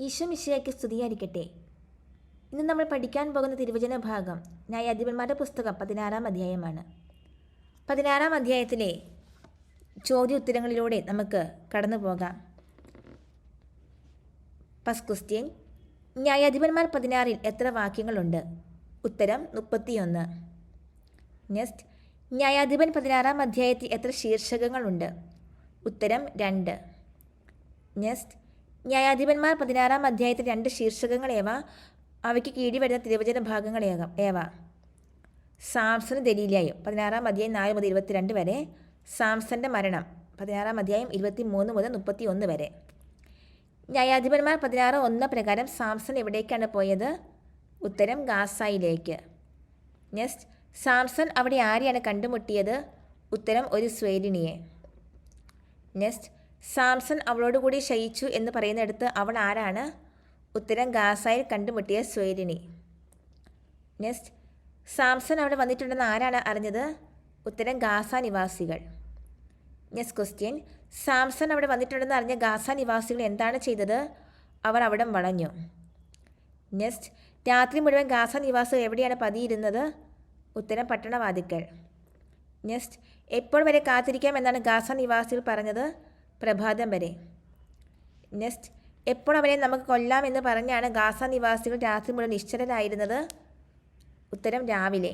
ഈശോ മിശിയാക്കി സ്തുതിയായിരിക്കട്ടെ. ഇന്ന് നമ്മൾ പഠിക്കാൻ പോകുന്ന തിരുവചന ഭാഗം ന്യായാധിപന്മാരുടെ പുസ്തകം പതിനാറാം അധ്യായമാണ്. പതിനാറാം അധ്യായത്തിലെ ചോദ്യ ഉത്തരങ്ങളിലൂടെ നമുക്ക് കടന്നു പോകാം. ഫസ്റ്റ് ക്വസ്റ്റ്യൻ ന്യായാധിപന്മാർ പതിനാറിൽ എത്ര വാക്യങ്ങളുണ്ട്? ഉത്തരം മുപ്പത്തിയൊന്ന്. നെക്സ്റ്റ് ന്യായാധിപൻ പതിനാറാം അധ്യായത്തിൽ എത്ര ശീർഷകങ്ങളുണ്ട്? ഉത്തരം രണ്ട്. നെക്സ്റ്റ് ന്യായാധിപന്മാർ പതിനാറാം അധ്യായത്തിൽ രണ്ട് ശീർഷകങ്ങൾ ഏവ അവയ്ക്ക് കീഴി വരുന്ന തിരുവചന ഭാഗങ്ങൾ ഏക ഏവ. സാംസന് ദലീലായും പതിനാറാം അധ്യായം നാല് മുതൽ ഇരുപത്തിരണ്ട് വരെ. സാംസന്റെ മരണം പതിനാറാം അധ്യായം ഇരുപത്തി മൂന്ന് മുതൽ മുപ്പത്തി ഒന്ന് വരെ. ന്യായാധിപന്മാർ പതിനാറ് ഒന്ന് പ്രകാരം സാംസൺ എവിടേക്കാണ് പോയത്? ഉത്തരം ഗാസായിലേക്ക്. നെക്സ്റ്റ് സാംസൺ അവിടെ ആരെയാണ് കണ്ടുമുട്ടിയത്? ഉത്തരം ഒരു സ്വേലിനിയെ നെക്സ്റ്റ് സാംസൺ അവളോടുകൂടി ശയിച്ചു എന്ന് പറയുന്നിടത്ത് അവൾ ആരാണ്? ഉത്തരം ഗാസായിൽ കണ്ടുമുട്ടിയ സ്വൈരിണി. നെക്സ്റ്റ് സാംസൺ അവിടെ വന്നിട്ടുണ്ടെന്ന് ആരാണ് അറിഞ്ഞത്? ഉത്തരം ഗാസ നിവാസികൾ. നെക്സ്റ്റ് ക്വസ്റ്റ്യൻ സാംസൺ അവിടെ വന്നിട്ടുണ്ടെന്ന് അറിഞ്ഞ ഗാസ നിവാസികൾ എന്താണ് ചെയ്തത്? അവർ അവിടെ വളഞ്ഞു. നെക്സ്റ്റ് രാത്രി മുഴുവൻ ഗാസ നിവാസികൾ എവിടെയാണ് പതിയിരുന്നത്? ഉത്തരം പട്ടണവാദിക്കൽ നെക്സ്റ്റ് എപ്പോൾ വരെ കാത്തിരിക്കാം എന്നാണ് ഗാസ നിവാസികൾ പറഞ്ഞത്? പ്രഭാതം വരെ. നെക്സ്റ്റ് എപ്പോൾ അവനെ നമുക്ക് കൊല്ലാം എന്ന് പറഞ്ഞാണ് ഗാസ നിവാസികൾ രാത്രി മുഴുവൻ നിശ്ചലരായിരുന്നത്? ഉത്തരം രാവിലെ.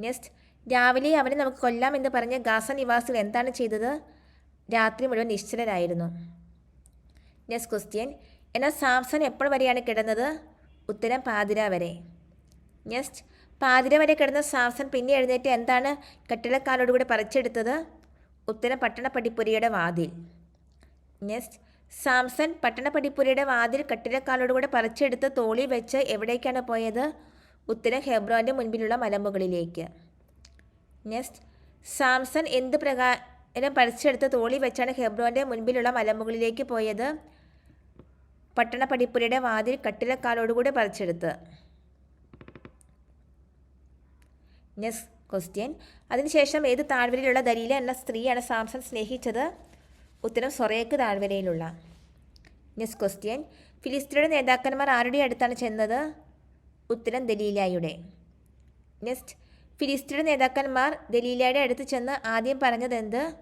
നെക്സ്റ്റ് രാവിലെ അവനെ നമുക്ക് കൊല്ലാം എന്ന് പറഞ്ഞ ഗാസ നിവാസികൾ എന്താണ് ചെയ്തത്? രാത്രി മുഴുവൻ നിശ്ചലരായിരുന്നു. നെക്സ്റ്റ് ക്വസ്റ്റ്യൻ എന്നാൽ സാംസൺ എപ്പോൾ വരെയാണ് കിടന്നത്? ഉത്തരം പാതിര വരെ. നെക്സ്റ്റ് പാതിര വരെ കിടന്ന സാംസൺ പിന്നെ എഴുന്നേറ്റ് എന്താണ് കെട്ടിടക്കാരോടുകൂടി പറിച്ചെടുത്തത്? ഉത്തരം പട്ടണപ്പടിപ്പുരയുടെ വാതിൽ. നെക്സ്റ്റ് സാംസൺ പട്ടണപ്പടിപ്പുരയുടെ വാതിൽ കെട്ടിടക്കാലോടുകൂടെ പറിച്ചെടുത്ത് തോളി വെച്ച് എവിടേക്കാണ് പോയത്? ഉത്തര ഹെബ്രോന്റെ മുൻപിലുള്ള മലമുകളിലേക്ക്. നെക്സ്റ്റ് സാംസൺ എന്ത് പ്രകാരം പറിച്ചെടുത്ത് തോളി വെച്ചാണ് ഹെബ്രോന്റെ മുൻപിലുള്ള മലമുകളിലേക്ക് പോയത്? പട്ടണപ്പടിപ്പുരയുടെ വാതിൽ കട്ടിലക്കാലോടുകൂടെ പറിച്ചെടുത്ത്. നെക്സ്റ്റ് ക്വസ്റ്റ്യൻ അതിനുശേഷം ഏത് താഴ്വരയിലുള്ള ദലീല എന്ന സ്ത്രീയാണ് സാംസൺ സ്നേഹിച്ചത്? ഉത്തരം സൊറേക്ക് താഴ്വരയിലുള്ള. നെക്സ്റ്റ് ക്വസ്റ്റ്യൻ ഫിലിസ്തീനയുടെ നേതാക്കന്മാർ ആരുടെ അടുത്താണ് ചെന്നത്? ഉത്തരം ദലീലായുടെ. നെക്സ്റ്റ് ഫിലിസ്തീനയുടെ നേതാക്കന്മാർ ദലീലയുടെ അടുത്ത് ചെന്ന് ആദ്യം പറഞ്ഞത് എന്ത്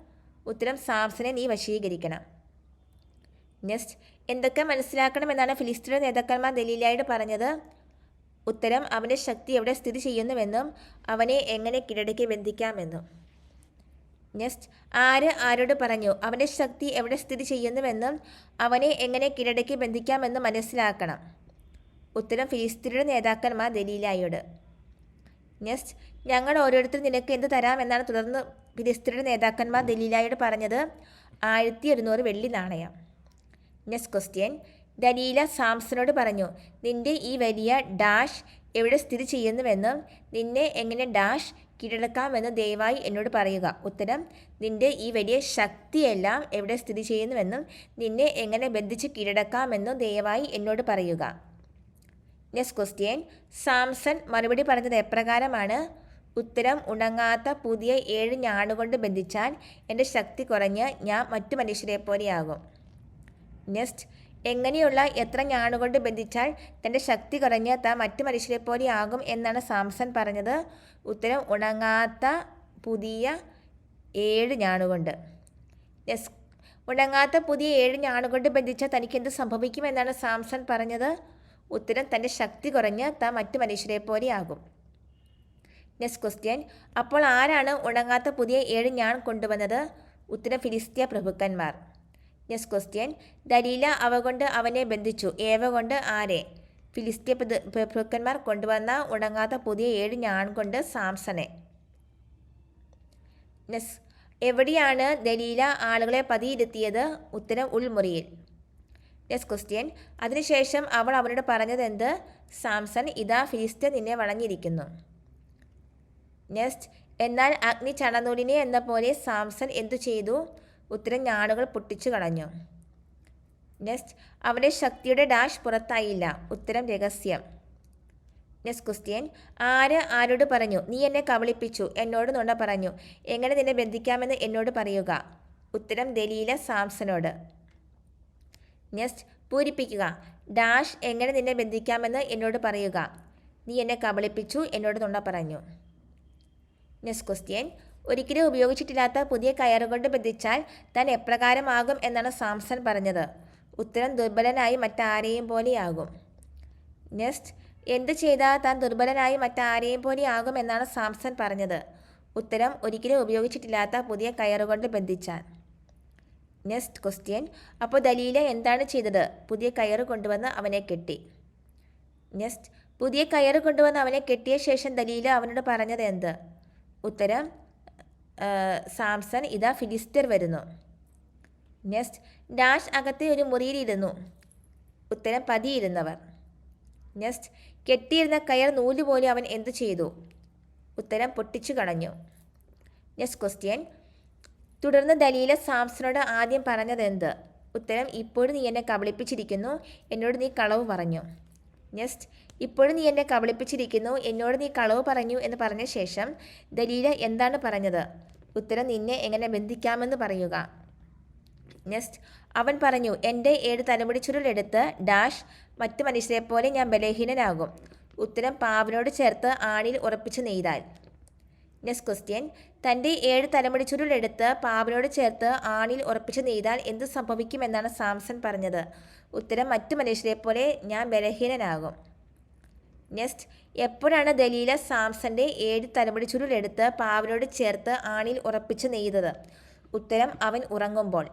ഉത്തരം സാംസനെ നീ വശീകരിക്കണം. നെക്സ്റ്റ് എന്തൊക്കെ മനസ്സിലാക്കണം മനസ്സിലാക്കണമെന്നാണ് ഫിലിസ്തീനയുടെ നേതാക്കന്മാർ ദലീലയോട് പറഞ്ഞത്? ഉത്തരം അവന്റെ ശക്തി എവിടെ സ്ഥിതി ചെയ്യുന്നുവെന്നും അവനെ എങ്ങനെ കീഴടക്കി ബന്ധിക്കാമെന്നും. നെക്സ്റ്റ് ആര് ആരോട് പറഞ്ഞു അവന്റെ ശക്തി എവിടെ സ്ഥിതി ചെയ്യുന്നുവെന്നും അവനെ എങ്ങനെ കീഴടക്കി ബന്ധിക്കാമെന്നും മനസ്സിലാക്കണം. ഉത്തരം ഫിലിസ്തീനയുടെ നേതാക്കന്മാർ ദലീലായോട്. നെക്സ്റ്റ് ഞങ്ങൾ ഓരോരുത്തരും നിനക്ക് എന്ത് തരാമെന്നാണ് തുടർന്ന് ഫിലിസ്തീനയുടെ നേതാക്കന്മാർ ദലീലായോട് പറഞ്ഞത് ആയിരത്തി ഒരുന്നൂറ് വെള്ളി നാണയം. നെക്സ്റ്റ് ക്വസ്റ്റ്യൻ ദലീല സാംസനോട് പറഞ്ഞു നിന്റെ ഈ വലിയ ഡാഷ് എവിടെ സ്ഥിതി ചെയ്യുന്നുവെന്നും നിന്നെ എങ്ങനെ ഡാഷ് കീഴടക്കാമെന്ന് ദയവായി എന്നോട് പറയുക. ഉത്തരം നിന്റെ ഈ വലിയ ശക്തിയെല്ലാം എവിടെ സ്ഥിതി ചെയ്യുന്നുവെന്നും നിന്നെ എങ്ങനെ ബന്ധിച്ച് കീഴടക്കാമെന്നും ദയവായി എന്നോട് പറയുക. നെക്സ്റ്റ് ക്വസ്റ്റ്യൻ സാംസൺ മറുപടി പറഞ്ഞത് എപ്രകാരമാണ്? ഉത്തരം ഉണങ്ങാത്ത പുതിയ ഏഴ് ഞാണുകൊണ്ട് ബന്ധിച്ചാൽ എന്റെ ശക്തി കുറഞ്ഞ് ഞാൻ മറ്റു മനുഷ്യരെ പോലെയാകും. നെക്സ്റ്റ് എങ്ങനെയുള്ള എത്ര ഞാണുകൊണ്ട് ബന്ധിച്ചാൽ തന്റെ ശക്തി കുറഞ്ഞ താൻ മറ്റു മനുഷ്യരെ പോലെയാകും എന്നാണ് സാംസൺ പറഞ്ഞത്. ഉത്തരം ഉണങ്ങാത്ത പുതിയ ഏഴ് ഞാണുകൊണ്ട്. യെസ് ഉണങ്ങാത്ത പുതിയ ഏഴ് ഞാണുകൊണ്ട് ബന്ധിച്ചാൽ തനിക്ക് എന്ത് സംഭവിക്കുമെന്നാണ് സാംസൺ പറഞ്ഞത്. ഉത്തരം തന്റെ ശക്തി കുറഞ്ഞ് താൻ മറ്റു മനുഷ്യരെ പോലെയാകും നെക്സ്റ്റ് ക്വസ്റ്റ്യൻ. അപ്പോൾ ആരാണ് ഉണങ്ങാത്ത പുതിയ ഏഴ് ഞാൻ കൊണ്ടുവന്നത്? ഉത്തരം ഫിലിസ്തീയ പ്രഭുക്കന്മാർ. നെക്സ്റ്റ് ക്വസ്റ്റ്യൻ ദലീല അവ കൊണ്ട് അവനെ ബന്ധിച്ചു. ഏവ കൊണ്ട് ആരെ? ഫിലിസ്തീയ പ്രഭുക്കന്മാർ കൊണ്ടുവന്ന ഉണങ്ങാത്ത പുതിയ ഏഴ് ഞാൻ കൊണ്ട് സാംസനെ. നെക്സ്റ്റ് എവിടെയാണ് ദലീല ആളുകളെ പതിയിരുത്തിയത്? ഉത്തരം ഉൾമുറിയിൽ. നെക്സ്റ്റ് ക്വസ്റ്റ്യൻ അതിനുശേഷം അവൾ അവനോട് പറഞ്ഞത് എന്ത് സാംസൺ ഇതാ ഫിലിസ്തീൻ നിന്നെ വളഞ്ഞിരിക്കുന്നു. നെക്സ്റ്റ് എന്നാൽ അഗ്നി ചണനൂലിനെ എന്ന പോലെ സാംസൺ എന്തു ചെയ്തു? ഉത്തരം ഞാണുകൾ പൊട്ടിച്ചു കളഞ്ഞു. നെക്സ്റ്റ് അവിടെ ശക്തിയുടെ ഡാഷ് പുറത്തായില്ല. ഉത്തരം രഹസ്യം. നെക്സ്റ്റ് ക്വസ്റ്റ്യൻ ആര് ആരോട് പറഞ്ഞു നീ എന്നെ കബളിപ്പിച്ചു എന്നോട് നുണ പറഞ്ഞു എങ്ങനെ നിന്നെ ബന്ധിക്കാമെന്ന് എന്നോട് പറയുക? ഉത്തരം ദലീല സാംസനോട്. നെക്സ്റ്റ് പൂരിപ്പിക്കുക ഡാഷ് എങ്ങനെ നിന്നെ ബന്ധിക്കാമെന്ന് എന്നോട് പറയുക നീ എന്നെ കബളിപ്പിച്ചു എന്നോട് നുണ പറഞ്ഞു. നെക്സ്റ്റ് ക്വസ്റ്റ്യൻ ഒരിക്കലും ഉപയോഗിച്ചിട്ടില്ലാത്ത പുതിയ കയറുകൊണ്ട് ബന്ധിച്ചാൽ താൻ എപ്രകാരമാകും എന്നാണ് സാംസൺ പറഞ്ഞത്. ഉത്തരം ദുർബലനായി മറ്റാരെയും പോലെയാകും. നെക്സ്റ്റ് എന്ത് ചെയ്താൽ താൻ ദുർബലനായി മറ്റാരെയും പോലെയാകും എന്നാണ് സാംസൺ പറഞ്ഞത്. ഉത്തരം ഒരിക്കലും ഉപയോഗിച്ചിട്ടില്ലാത്ത പുതിയ കയറുകൊണ്ട് ബന്ധിച്ചാൽ. നെക്സ്റ്റ് ക്വസ്റ്റ്യൻ അപ്പോൾ ദലീല എന്താണ് ചെയ്തത്? പുതിയ കയറ് കൊണ്ടുവന്ന് അവനെ കെട്ടി. നെക്സ്റ്റ് പുതിയ കയറ് കൊണ്ടുവന്ന് അവനെ കെട്ടിയ ശേഷം ദലീല അവനോട് പറഞ്ഞത് എന്ത്? ഉത്തരം സാംസൺ ഇതാ ഫിലിസ്റ്റർ വരുന്നു. നെക്സ്റ്റ് ഡാഷ് അകത്തെ ഒരു മുറിയിലിരുന്നു. ഉത്തരം പതിയിരുന്നവർ. നെക്സ്റ്റ് കെട്ടിയിരുന്ന കയർ നൂൽ പോലെ അവൻ എന്തു ചെയ്തു? ഉത്തരം പൊട്ടിച്ചു കളഞ്ഞു. നെക്സ്റ്റ് ക്വസ്റ്റ്യൻ തുടർന്ന് ദലീല സാംസനോട് ആദ്യം പറഞ്ഞത് എന്ത് ഉത്തരം ഇപ്പോഴും നീ എന്നെ കബളിപ്പിച്ചിരിക്കുന്നു എന്നോട് നീ കളവ് പറഞ്ഞു. നെക്സ്റ്റ് ഇപ്പോഴും നീ എന്നെ കബളിപ്പിച്ചിരിക്കുന്നു എന്നോട് നീ കളവ് പറഞ്ഞു എന്ന് പറഞ്ഞ ശേഷം ദലീല എന്താണ് പറഞ്ഞത്? ഉത്തരം നിന്നെ എങ്ങനെ ബന്ധിക്കാമെന്ന് പറയുക. നെക്സ്റ്റ് അവൻ പറഞ്ഞു എന്റെ ഏഴ് തലമുടി ചുരുളെടുത്ത് ഡാഷ് മറ്റു മനുഷ്യരെ പോലെ ഞാൻ ബലഹീനനാകും. ഉത്തരം പാവിനോട് ചേർത്ത് ആണിയിൽ ഉറപ്പിച്ച് നെയ്താൽ. നെക്സ്റ്റ് ക്വസ്റ്റ്യൻ തന്റെ ഏഴ് തലമുടി ചുരുളെടുത്ത് പാവിനോട് ചേർത്ത് ആണിയിൽ ഉറപ്പിച്ച് നെയ്താൽ എന്ത് സംഭവിക്കുമെന്നാണ് സാംസൺ പറഞ്ഞത്? ഉത്തരം മറ്റു മനുഷ്യരെ പോലെ ഞാൻ ബലഹീനനാകും. നെക്സ്റ്റ് എപ്പോഴാണ് ദലീല സാംസന്റെ ഏഴ് തലമുടി ചുരുളെടുത്ത് പാവിനോട് ചേർത്ത് ആണിൽ ഉറപ്പിച്ച് നെയ്തത് ഉത്തരം അവൻ ഉറങ്ങുമ്പോൾ.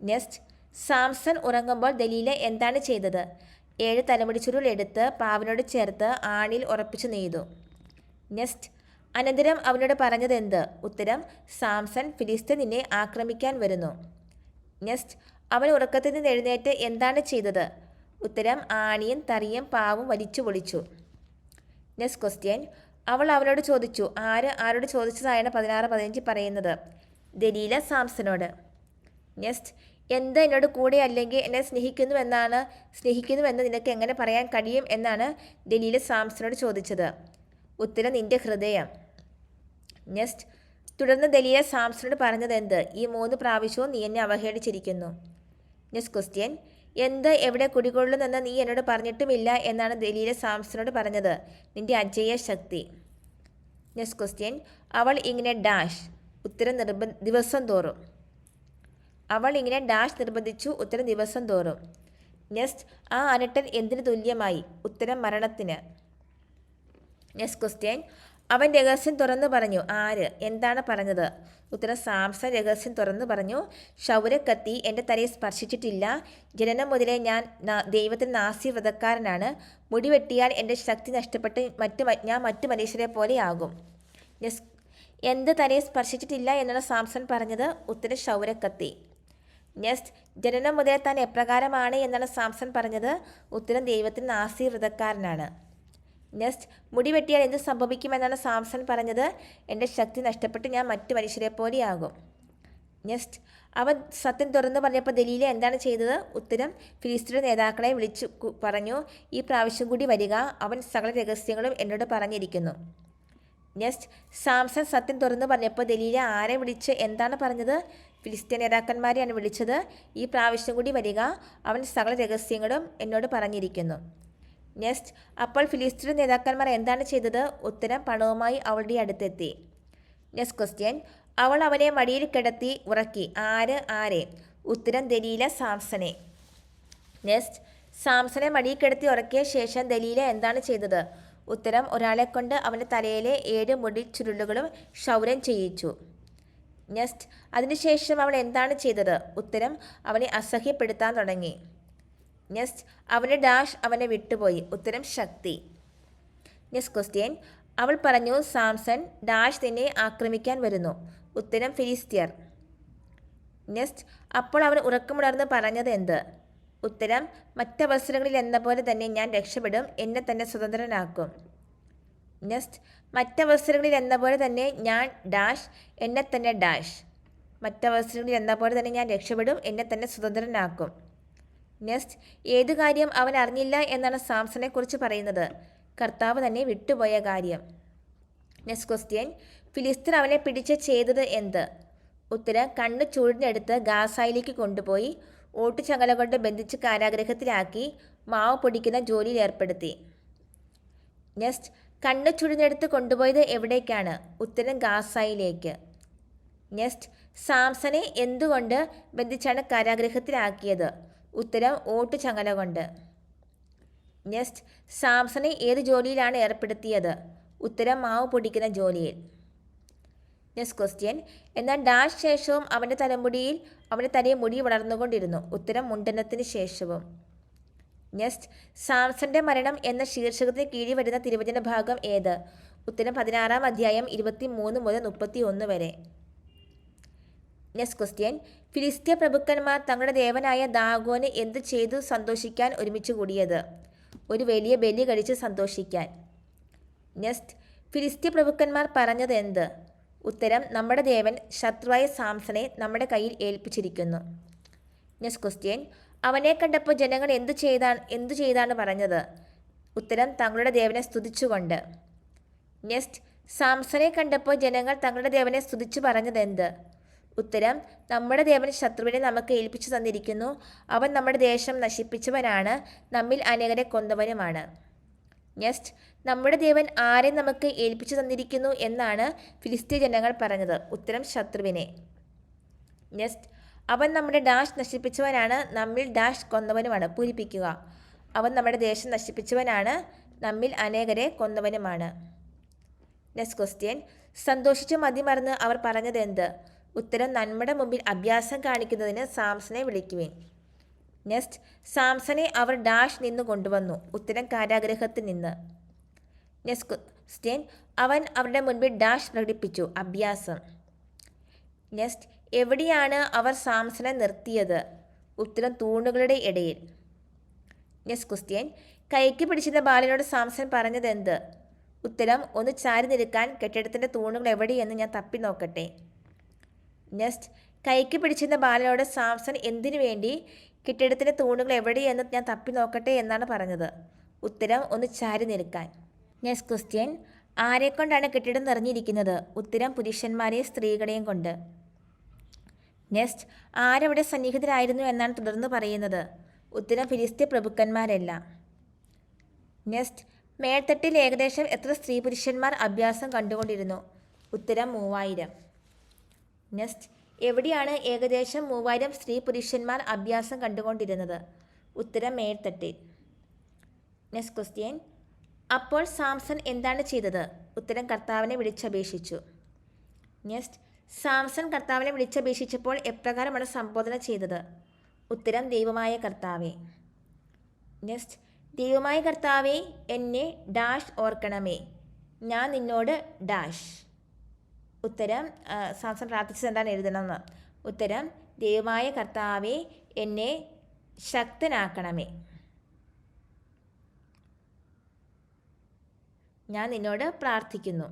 നെക്സ്റ്റ് സാംസൺ ഉറങ്ങുമ്പോൾ ദലീല എന്താണ് ചെയ്തത്? ഏഴ് തലമുടി ചുരുൾ പാവനോട് ചേർത്ത് ആണിൽ ഉറപ്പിച്ച് നെയ്തു. നെക്സ്റ്റ് അനന്തരം അവനോട് പറഞ്ഞത് എന്ത് ഉത്തരം സാംസൺ ഫിലിസ്തീൻ നിന്നെ ആക്രമിക്കാൻ വരുന്നു. നെക്സ്റ്റ് അവൻ ഉറക്കത്തിൽ നിന്ന് എഴുന്നേറ്റ് എന്താണ് ചെയ്തത്? ഉത്തരം ആണിയും തറിയും പാവും വലിച്ചു പൊളിച്ചു. നെക്സ്റ്റ് ക്വസ്റ്റ്യൻ അവൾ അവനോട് ചോദിച്ചു ആര് ആരോട് ചോദിച്ചതായാണ് പതിനാറ് പതിനഞ്ച് പറയുന്നത്? ദലീല സാംസനോട് നെക്സ്റ്റ് എന്ത് എന്നോട് കൂടെ അല്ലെങ്കിൽ എന്നെ സ്നേഹിക്കുന്നു എന്നാണ് സ്നേഹിക്കുന്നു സ്നേഹിക്കുന്നുവെന്ന് നിനക്ക് എങ്ങനെ പറയാൻ കഴിയും? എന്നാണ് ദലീല സാംസനോട് ചോദിച്ചത്. ഉത്തരം നിന്റെ ഹൃദയം. നെക്സ്റ്റ് തുടർന്ന് ദലീല സാംസനോട് പറഞ്ഞത് എന്ത് ഈ മൂന്ന് പ്രാവശ്യവും നീ എന്നെ അവഹേളിച്ചിരിക്കുന്നു. നെക്സ്റ്റ് ക്വസ്റ്റ്യൻ എന്ത് എവിടെ കുടികൊള്ളുന്നെന്ന് നീ എന്നോട് പറഞ്ഞിട്ടുമില്ല എന്നാണ് ദലീല സാംസനോട് പറഞ്ഞത്. നിന്റെ അജയ ശക്തി. നെക്സ്റ്റ് ക്വസ്റ്റ്യൻ അവൾ ഇങ്ങനെ ഡാഷ്. ഉത്തരം നിർബ ദിവസം തോറും. അവൾ ഇങ്ങനെ ഡാഷ് നിർബന്ധിച്ചു ഉത്തരം ദിവസം തോറും. നെക്സ്റ്റ് ആ അനട്ടൻ എന്തിനു തുല്യമായി? ഉത്തരം മരണത്തിന്. നെക്സ്റ്റ് ക്വസ്റ്റ്യൻ അവൻ രഹസ്യം തുറന്നു പറഞ്ഞു ആര്? എന്താണ് പറഞ്ഞത്? ഉത്തരം സാംസൺ രഹസ്യം തുറന്നു പറഞ്ഞു ക്ഷൗരക്കത്തി എന്റെ തലയെ സ്പർശിച്ചിട്ടില്ല. ജനനം മുതലേ ഞാൻ ദൈവത്തിന് നാസി വ്രതക്കാരനാണ് മുടി വെട്ടിയാൽ എന്റെ ശക്തി നഷ്ടപ്പെട്ട് മറ്റു ഞാൻ മറ്റു മനുഷ്യരെ പോലെയാകും എന്ത് തലയെ സ്പർശിച്ചിട്ടില്ല എന്നാണ് സാംസൺ പറഞ്ഞത്. ഉത്തരം ക്ഷൗരക്കത്തി. നെക്സ്റ്റ് ജനനം മുതലേ താൻ എപ്രകാരമാണ് എന്നാണ് സാംസൺ പറഞ്ഞത്. ഉത്തരം ദൈവത്തിന് നാസി വ്രതക്കാരനാണ് നെക്സ്റ്റ് മുടി വെട്ടിയാൽ എന്ത് സംഭവിക്കുമെന്നാണ് സാംസൺ പറഞ്ഞത്. എന്റെ ശക്തി നഷ്ടപ്പെട്ട് ഞാൻ മറ്റു മനുഷ്യരെ പോലെയാകും. നെക്സ്റ്റ് അവൻ സത്യം തുറന്നു പറഞ്ഞപ്പോൾ ദലീല എന്താണ് ചെയ്തത്? ഉത്തരം ഫിലിസ്തീൻ നേതാക്കളെ വിളിച്ചു പറഞ്ഞു ഈ പ്രാവശ്യം കൂടി വരിക. അവൻ സകല രഹസ്യങ്ങളും എന്നോട് പറഞ്ഞിരിക്കുന്നു. നെക്സ്റ്റ് സാംസൺ സത്യം തുറന്നു പറഞ്ഞപ്പോൾ ദലീല ആരെ വിളിച്ച് എന്താണ് പറഞ്ഞത്? ഫിലിസ്തീൻ നേതാക്കന്മാരെയാണ് വിളിച്ചത്. ഈ പ്രാവശ്യം കൂടി വരിക. അവൻ സകല രഹസ്യങ്ങളും എന്നോട് പറഞ്ഞിരിക്കുന്നു. നെക്സ്റ്റ് അപ്പോൾ ഫിലിസ്തീൻ നേതാക്കന്മാർ എന്താണ് ചെയ്തത്? ഉത്തരം പണവുമായി അവളുടെ അടുത്തെത്തി. Next question. അവൾ അവനെ മടിയിൽ കിടത്തി ഉറക്കി. ആര്? ആരെ? ഉത്തരം ദലീല സാംസനെ നെക്സ്റ്റ് സാംസനെ മടിയിൽ കിടത്തി ഉറക്കിയ ശേഷം ദലീല എന്താണ് ചെയ്തത്? ഉത്തരം ഒരാളെ കൊണ്ട് അവന്റെ തലയിലെ ഏഴ് മുടി ചുരുളുകളും ക്ഷൗരം ചെയ്യിച്ചു. നെക്സ്റ്റ് അതിനുശേഷം അവൾ എന്താണ് ചെയ്തത്? ഉത്തരം അവനെ അസഹ്യപ്പെടുത്താൻ തുടങ്ങി. നെക്സ്റ്റ് അവന്റെ ഡാഷ് അവനെ വിട്ടുപോയി. ഉത്തരം ശക്തി. നെക്സ്റ്റ് ക്വസ്റ്റ്യൻ അവൾ പറഞ്ഞു സാംസൺ ഡാഷ് നിന്നെ ആക്രമിക്കാൻ വരുന്നു. ഉത്തരം ഫിലിസ്ത്യർ. നെക്സ്റ്റ് അപ്പോൾ അവൻ ഉറക്കമുണർന്ന് പറഞ്ഞത് എന്ത്? ഉത്തരം മറ്റവസരങ്ങളിൽ എന്ന പോലെ തന്നെ ഞാൻ രക്ഷപ്പെടും. എന്നെ തന്നെ സ്വതന്ത്രനാക്കും. നെക്സ്റ്റ് മറ്റവസരങ്ങളിൽ എന്ന പോലെ തന്നെ ഞാൻ ഡാഷ് എന്നെ തന്നെ ഡാഷ് മറ്റവസരങ്ങളിൽ എന്ന പോലെ തന്നെ ഞാൻ രക്ഷപ്പെടും. എന്നെ തന്നെ സ്വതന്ത്രനാക്കും. നെക്സ്റ്റ് ഏതു കാര്യം അവൻ അറിഞ്ഞില്ല എന്നാണ് സാംസനെ കുറിച്ച് പറയുന്നത്. കർത്താവ് തന്നെ വിട്ടുപോയ കാര്യം. നെക്സ്റ്റ് ക്വസ്റ്റ്യൻ ഫിലിസ്തീൻ അവനെ പിടിച്ച് ചെയ്തത് എന്ത്? ഉത്തരം കണ്ണ് ചൂടിനെടുത്ത് ഗാസായിലേക്ക് കൊണ്ടുപോയി ഓട്ടുചങ്ങല കൊണ്ട് ബന്ധിച്ച് കാരാഗ്രഹത്തിലാക്കി മാവ് പൊടിക്കുന്ന ജോലിയിൽ ഏർപ്പെടുത്തി. നെക്സ്റ്റ് കണ്ണ് ചുഴിഞ്ഞെടുത്ത് കൊണ്ടുപോയത് എവിടേക്കാണ്? ഉത്തരം ഗാസായിലേക്ക്. നെക്സ്റ്റ് സാംസനെ എന്തുകൊണ്ട് ബന്ധിച്ചാണ് കാരാഗ്രഹത്തിലാക്കിയത്? ഉത്തരം ഓട്ടുചങ്ങല കൊണ്ട്. നെക്സ്റ്റ് സാംസണെ ഏത് ജോലിയിലാണ് ഏർപ്പെടുത്തിയത്? ഉത്തരം മാവ് പൊടിക്കുന്ന ജോലിയിൽ. നെക്സ്റ്റ് ക്വസ്റ്റ്യൻ എന്നാൽ ഡാഷ് ശേഷവും അവന്റെ തലമുടിയിൽ അവന്റെ തലയെ മുടി വളർന്നുകൊണ്ടിരുന്നു. ഉത്തരം മുണ്ടനത്തിന് ശേഷവും. നെക്സ്റ്റ് സാംസന്റെ മരണം എന്ന ശീർഷകത്തിന് കീഴിൽ വരുന്ന തിരുവചന ഭാഗം ഏത്? ഉത്തരം പതിനാറാം അധ്യായം ഇരുപത്തി മൂന്ന് മുതൽ മുപ്പത്തി ഒന്ന് വരെ. നെക്സ്റ്റ് ക്വസ്റ്റ്യൻ ഫിലിസ്തീയ പ്രഭുക്കന്മാർ തങ്ങളുടെ ദേവനായ ദാഗോന് എന്ത് ചെയ്തു സന്തോഷിക്കാൻ ഒരുമിച്ച് കൂടിയത്? ഒരു വലിയ ബലി കഴിച്ച് സന്തോഷിക്കാൻ. നെക്സ്റ്റ് ഫിലിസ്തീയ പ്രഭുക്കന്മാർ പറഞ്ഞത് എന്ത്? ഉത്തരം നമ്മുടെ ദേവൻ ശത്രുവായ സാംസനെ നമ്മുടെ കയ്യിൽ ഏൽപ്പിച്ചിരിക്കുന്നു. നെക്സ്റ്റ് ക്വസ്റ്റ്യൻ അവനെ കണ്ടപ്പോൾ ജനങ്ങൾ എന്തു ചെയ്താണ് എന്തു ചെയ്താണ് പറഞ്ഞത്? ഉത്തരം തങ്ങളുടെ ദേവനെ സ്തുതിച്ചുകൊണ്ട്. നെക്സ്റ്റ് സാംസനെ കണ്ടപ്പോൾ ജനങ്ങൾ തങ്ങളുടെ ദേവനെ സ്തുതിച്ചു പറഞ്ഞത് എന്ത്? ഉത്തരം നമ്മുടെ ദേവൻ ശത്രുവിനെ നമുക്ക് ഏൽപ്പിച്ചു തന്നിരിക്കുന്നു. അവൻ നമ്മുടെ ദേശം നശിപ്പിച്ചവനാണ്. നമ്മിൽ അനേകരെ കൊന്നവനുമാണ്. നെക്സ്റ്റ് നമ്മുടെ ദേവൻ ആരെ നമുക്ക് ഏൽപ്പിച്ചു തന്നിരിക്കുന്നു എന്നാണ് ഫിലിസ്തീയ ജനങ്ങൾ പറഞ്ഞത്. ഉത്തരം ശത്രുവിനെ. നെക്സ്റ്റ് അവൻ നമ്മുടെ ഡാഷ് നശിപ്പിച്ചവനാണ്. നമ്മിൽ ഡാഷ് കൊന്നവനുമാണ്. പൂരിപ്പിക്കുക. അവൻ നമ്മുടെ ദേശം നശിപ്പിച്ചവനാണ്. നമ്മിൽ അനേകരെ കൊന്നവനുമാണ്. നെക്സ്റ്റ് ക്വസ്റ്റ്യൻ സന്തോഷിച്ച് മതിമറന്ന് അവർ പറഞ്ഞത് എന്ത് ഉത്തരം നന്മയുടെ മുമ്പിൽ അഭ്യാസം കാണിക്കുന്നതിന് സാംസനെ വിളിക്കുവേൻ. നെക്സ്റ്റ് സാംസനെ അവർ ഡാഷ് നിന്ന് കൊണ്ടുവന്നു. ഉത്തരം കാരാഗ്രഹത്തിൽ നിന്ന്. നെക്സ്റ്റ് അവൻ അവരുടെ മുൻപിൽ ഡാഷ് പ്രകടിപ്പിച്ചു. അഭ്യാസം. നെക്സ്റ്റ് എവിടെയാണ് അവർ സാംസനെ നിർത്തിയത്? ഉത്തരം തൂണുകളുടെ ഇടയിൽ. നെക്സ്റ്റ് ക്വസ്റ്റ്യൻ കൈക്ക് പിടിച്ചിരുന്ന ബാലനോട് പറഞ്ഞത് എന്ത് ഉത്തരം ഒന്ന് ചാരി നിൽക്കാൻ കെട്ടിടത്തിന്റെ തൂണുകൾ എവിടെയെന്ന് ഞാൻ തപ്പി നോക്കട്ടെ. നെക്സ്റ്റ് കൈക്ക് പിടിച്ചിരുന്ന ബാലനോട് സാംസൺ എന്തിനു വേണ്ടി? കെട്ടിടത്തിന്റെ തൂണുകൾ എവിടെയെന്ന് ഞാൻ തപ്പി നോക്കട്ടെ എന്നാണ് പറഞ്ഞത്. ഉത്തരം ഒന്ന് ചാരി നിൽക്കാൻ. Next question. ആരെക്കൊണ്ടാണ് കെട്ടിടം നിറഞ്ഞിരിക്കുന്നത്? ഉത്തരം പുരുഷന്മാരെയും സ്ത്രീകളെയും കൊണ്ട്. നെക്സ്റ്റ്. ആരവിടെ സന്നിഹിതരായിരുന്നു എന്നാണ് തുടർന്ന് പറയുന്നത്. ഉത്തരം ഫിലിസ്ത്യ പ്രഭുക്കന്മാരല്ല. നെക്സ്റ്റ്. മേൽത്തട്ടിൽ ഏകദേശം എത്ര സ്ത്രീ പുരുഷന്മാർ അഭ്യാസം കണ്ടുകൊണ്ടിരുന്നു? ഉത്തരം മൂവായിരം. നെക്സ്റ്റ് എവിടെയാണ് ഏകദേശം മൂവായിരം സ്ത്രീ പുരുഷന്മാർ അഭ്യാസം കണ്ടുകൊണ്ടിരുന്നത്? ഉത്തരം മേൽത്തട്ടിൽ നെക്സ്റ്റ് ക്വസ്റ്റ്യൻ അപ്പോൾ സാംസൺ എന്താണ് ചെയ്തത്? ഉത്തരം കർത്താവിനെ വിളിച്ചപേക്ഷിച്ചു. നെക്സ്റ്റ് സാംസൺ കർത്താവിനെ വിളിച്ചപേക്ഷിച്ചപ്പോൾ എപ്രകാരമാണ് സംബോധന ചെയ്തത്? ഉത്തരം ദൈവമായ കർത്താവെ. നെക്സ്റ്റ് ദൈവമായ കർത്താവെ എന്നെ ഡാഷ് ഓർക്കണമേ. ഞാൻ നിന്നോട് ഡാഷ്. ഉത്തരം സാംസൺ പ്രാർത്ഥിച്ചത് എന്താണ് എഴുതണമെന്ന്. ഉത്തരം ദൈവമായ കർത്താവെ എന്നെ ശക്തനാക്കണമേ. ഞാൻ നിന്നോട് പ്രാർത്ഥിക്കുന്നു.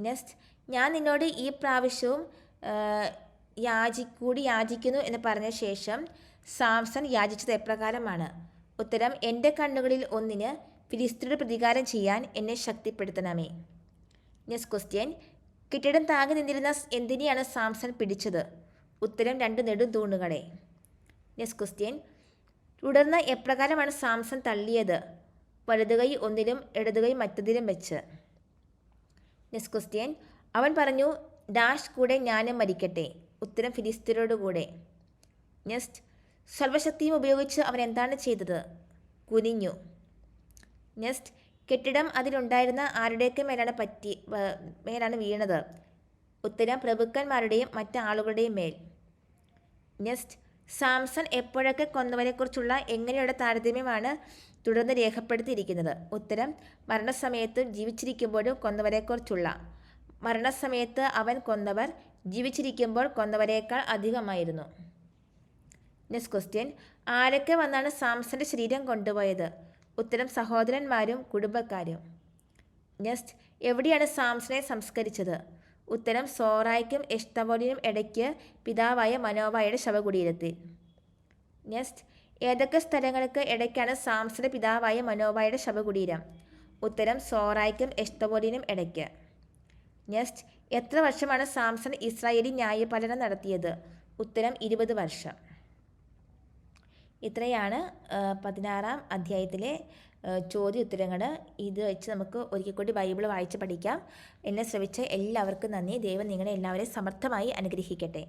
നെക്സ്റ്റ് ഞാൻ നിന്നോട് ഈ പ്രാവശ്യവും യാചി കൂടി യാചിക്കുന്നു എന്ന് പറഞ്ഞ ശേഷം സാംസൺ യാചിച്ചത് എപ്രകാരമാണ്? ഉത്തരം എന്റെ കണ്ണുകളിൽ ഒന്നിന് ഫിലിസ്തീനോട് പ്രതികാരം ചെയ്യാൻ എന്നെ ശക്തിപ്പെടുത്തണമേ. നെക്സ്റ്റ് ക്വസ്റ്റ്യൻ കെട്ടിടം താങ്ങി നിന്നിരുന്ന എന്തിനെയാണ് സാംസൺ പിടിച്ചത്? ഉത്തരം രണ്ട് നെടുന്തൂണുകളെ നെക്സ്റ്റ് ക്വസ്റ്റ്യൻ തുടർന്ന് എപ്രകാരമാണ് സാംസൺ തള്ളിയത്? വലതുകൈ ഒന്നിലും ഇടതുകൈ മറ്റതിലും വെച്ച്. നെക്സ്റ്റ് ക്വസ്റ്റ്യൻ അവൻ പറഞ്ഞു ഡാഷ് കൂടെ ഞാനും മരിക്കട്ടെ. ഉത്തരം ഫിലിസ്തീനോട് കൂടെ നെക്സ്റ്റ് സർവശക്തിയും ഉപയോഗിച്ച് അവൻ എന്താണ് ചെയ്തത്? കുനിഞ്ഞു. നെക്സ്റ്റ് കെട്ടിടം അതിലുണ്ടായിരുന്ന ആരുടെയൊക്കെ മേലാണ് പറ്റി മേലാണ് വീണത്? ഉത്തരം പ്രഭുക്കന്മാരുടെയും മറ്റാളുകളുടെയും മേൽ. നെക്സ്റ്റ് സാംസൺ എപ്പോഴൊക്കെ കൊന്നവരെക്കുറിച്ചുള്ള എങ്ങനെയുള്ള താരതമ്യമാണ് തുടർന്ന് രേഖപ്പെടുത്തിയിരിക്കുന്നത്? ഉത്തരം മരണസമയത്ത് ജീവിച്ചിരിക്കുമ്പോഴും കൊന്നവരെക്കുറിച്ചുള്ള. മരണസമയത്ത് അവൻ കൊന്നവർ ജീവിച്ചിരിക്കുമ്പോൾ കൊന്നവരേക്കാൾ അധികമായിരുന്നു. നെക്സ്റ്റ് ക്വസ്റ്റ്യൻ ആരൊക്കെ വന്നാണ് സാംസന്റെ ശരീരം കൊണ്ടുപോയത്? ഉത്തരം സഹോദരന്മാരും കുടുംബക്കാരും. നെക്സ്റ്റ് എവിടെയാണ് സാംസനെ സംസ്കരിച്ചത്? ഉത്തരം സോറായ്ക്കും എഷ്തവോലിനും ഇടയ്ക്ക് പിതാവായ മനോവായുടെ ശവകുടീരത്തിൽ നെക്സ്റ്റ് ഏതൊക്കെ സ്ഥലങ്ങൾക്ക് ഇടയ്ക്കാണ് സാംസന്റെ പിതാവായ മനോവായുടെ ശവകുടീരം? ഉത്തരം സോറായ്ക്കും എഷ്തവോലിനും ഇടയ്ക്ക്. നെക്സ്റ്റ് എത്ര വർഷമാണ് സാംസൺ ഇസ്രായേലി ന്യായപാലനം നടത്തിയത്? ഉത്തരം ഇരുപത് വർഷം. ഇത്രയാണ് പതിനാറാം അധ്യായത്തിലെ ചോദ്യോത്തരങ്ങൾ ചോദ്യ ഇത് വെച്ച് നമുക്ക് ഒരിക്കൽ കൂടി ബൈബിൾ വായിച്ച് പഠിക്കാം. എന്നെ ശ്രമിച്ച എല്ലാവർക്കും നന്ദി. ദൈവം നിങ്ങളെ എല്ലാവരെയും സമർത്ഥമായി അനുഗ്രഹിക്കട്ടെ.